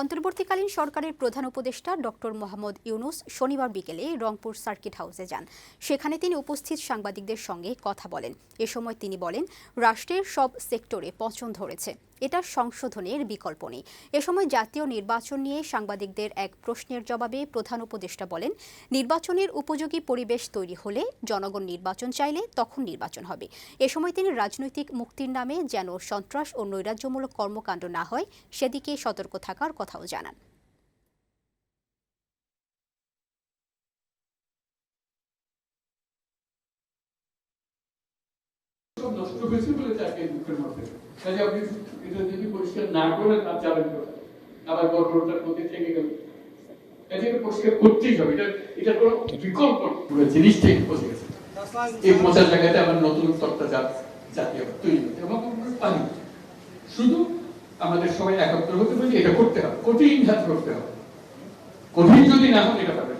অন্তর্বর্তীকালীন সরকারের প্রধান উপদেষ্টা ডক্টর মোহাম্মদ ইউনুস শনিবার বিকেলে রংপুর সার্কিট হাউসে যান। সেখানে তিনি উপস্থিত সাংবাদিকদের সঙ্গে কথা বলেন। এ সময় তিনি বলেন, রাষ্ট্রের সব সেক্টরে পচন ধরেছে। এটা সংশোধনের বিকল্প নেই। এ সময় জাতীয় নির্বাচন নিয়ে সাংবাদিকদের এক প্রশ্নের জবাবে প্রধান উপদেষ্টা বলেন, নির্বাচনের উপযোগী পরিবেশ তৈরি হলে জনগণ নির্বাচন চাইলে তখন নির্বাচন হবে। এ সময় তিনি রাজনৈতিক মুক্তির নামে যেন সন্ত্রাস ও নৈরাজ্যমূলক কর্মকাণ্ড না হয়, সেদিকে সতর্ক থাকার কথাও জানান। নষ্ট হয়েছে বলে দুঃখের মধ্যে কাজে আপনি এটা যদি পরিষ্কার না কোথায়? আবার মধ্যে থেকে গেল। পরিষ্কার করতেই হবে। এটা এটা কোনো বিকল্প জিনিসটাই পচে গেছে। এই জায়গাতে আমার নতুন তত্ত্বা জাত জাতীয় তৈরি হতে এবং পানি শুধু আমাদের সবাই একত্র হতে পারি এটা করতে হবে। কঠিন হাত করতে হবে। কঠিন যদি না হয়, এটা পারবে।